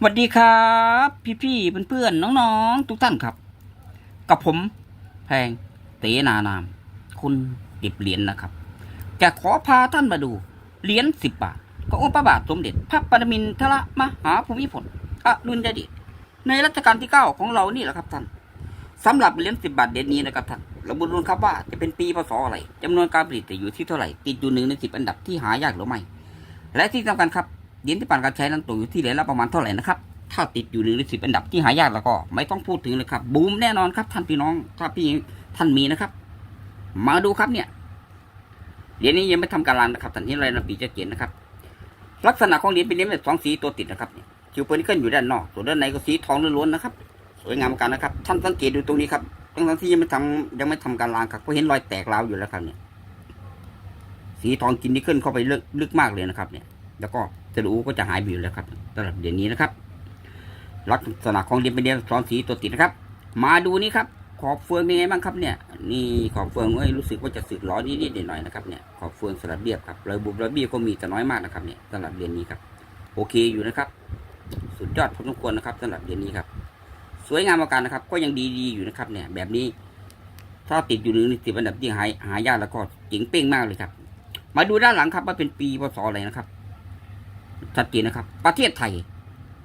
สวัสดีครับ พี่ๆเพื่อนๆน้องๆ ทุกท่านครับ กับผมแพงเตนานาม คุณดิบเหรียญนะครับ จะขอพาท่านมาดูเหรียญสิบบาทขององค์พระบาทสมเด็จพระปรมินทรมหาภูมิพลอดุลยเดชในรัชกาลที่เก้าของเรานี่แหละครับท่านสำหรับเหรียญสิบบาทเหรียญนี้นะครับท่านเราบุรุษครับว่าจะเป็นปีพศอะไรจำนวนการผลิตจะอยู่ที่เท่าไหร่ติดอยู่หนึ่งในสิบอันดับที่หายากหรือไม่และที่สำคัญครับ เหรียญที่ผ่านการใช้นั้นตกอยู่ที่เหรียญละประมาณเท่าไหร่นะครับ ถ้าติดอยู่หนึ่งในสิบอันดับที่หายากแล้วก็ ไม่ต้องพูดถึงเลยครับ บูมแน่นอนครับ ท่านพี่น้อง ถ้าพี่ท่านมีนะครับ มาดูครับเนี่ย เหรียญนี้ยังไม่ทำการลานนะครับท่านที่ไรนะปีจะเกียนนะครับ ลักษณะของเหรียญเป็นเหรียญแบบสองสีตัวติดนะครับคิวเปอร์นิเกิลอยู่ด้านนอก ส่วนด้านในก็สีทองล้วนๆนะครับ สวยงามมือนกันนะครับ ท่านสังเกตดูตรงนี้ครับทั้งที่ยังไม่ทำยังไม่ทำการลานครับก็เห็นรอยแตกราวอยู่แล้วครับเนี่ย สีทองกินนิเกิลเข้าไปลึกลึกมากเลยนะครับเนี่ย แล้วก็สรูก็จะหายไปอยู่แล้วครับสำหรับเหรียญนี้นะครับลักษณะของเรียญเป็นเรียญสองสีตัวติดนะครับ มาดูนี่ครับ ขอบเฟืองเป็นไงบ้างครับเนี่ย นี่ขอบเฟืองเอ้ยรู้สึกว่าจะสึกหล้อนิดๆหน่อยๆนะครับเนี่ยขอบเฟืองสลับเรียบครับรอยบุบรอยบี้ก็มีแต่น้อยมากนะครับเนี่ยสำหรับเหรียญนี้ครับ โอเคอยู่นะครับ สุดยอดพอสมควรนะครับสำหรับเหรียญนี้ครับ สวยงามเหมือนกันนะครับ ก็ยังดีๆอยู่นะครับเนี่ย แบบนี้ ถ้าติดอยู่หนึ่งในสิบอันดับที่หายหายากแล้วก็เจ๋งเป้งมากเลยครับ มาดูด้านหลังครับว่าเป็นปีพศอะไรนะครับ ชัดเจนนะครับ ประเทศไทย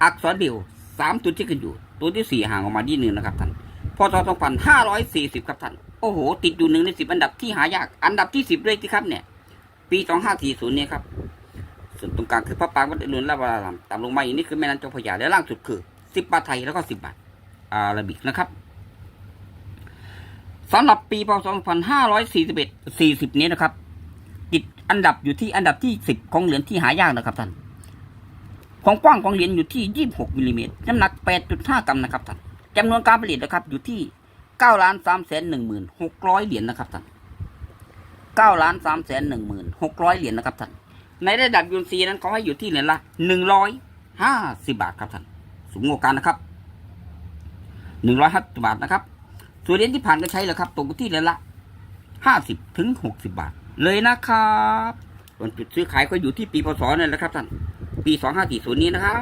อักษรเดียวสามตัวที่ขึ้นอยู่ ตัวที่สี่ห่างออกมาดีหนึ่งนะครับท่านพศสองพันห้าร้อยสี่สิบครับท่านโอ้โห ติดอยู่หนึ่งในสิบอันดับที่หายาก อันดับที่สิบเลยที่ครับเนี่ย ปีสองห้าสี่ศูนย์เนี่ยครับ ส่วนตรงกลางคือพระปางวัดอรุณและวรารามตามลงมาอีกนี่คือแม่น้ำเจ้าพระยาและล่างสุดคือสิบบาทไทยแล้วก็สิบบาทอาราบิกนะครับสำหรับปีพศ2541 40 นี้นะครับ ติดอันดับอยู่ที่อันดับที่ 10 ของเหรียญที่หายากนะครับท่าน ความกว้างของเหรียญอยู่ที่ 26มิลลิเมตรน้ำหนัก 8.5 กรัมนะครับท่านจำนวนการผลิตนะครับอยู่ที่9ล้าน3แสน1หมื่น600 เหรียญนะครับท่าน9ล้าน3แสน1หมื่น600 เหรียญนะครับท่านในระดับยูนซีนั้นเขาให้อยู่ที่เหรียญละ 150 บาทครับท่านสูงกว่ากันนะครับ150บาทนะครับส่วนเหรียญที่ผ่านกาใช้เหรอครับตกที่เหรียญละ50ถึง60 บาท เลยนะครับส่วนจุดซื้อขายก็อยู่ที่ปีพศนั่นแหละครับท่าน ปี 2540 นี้นะครับ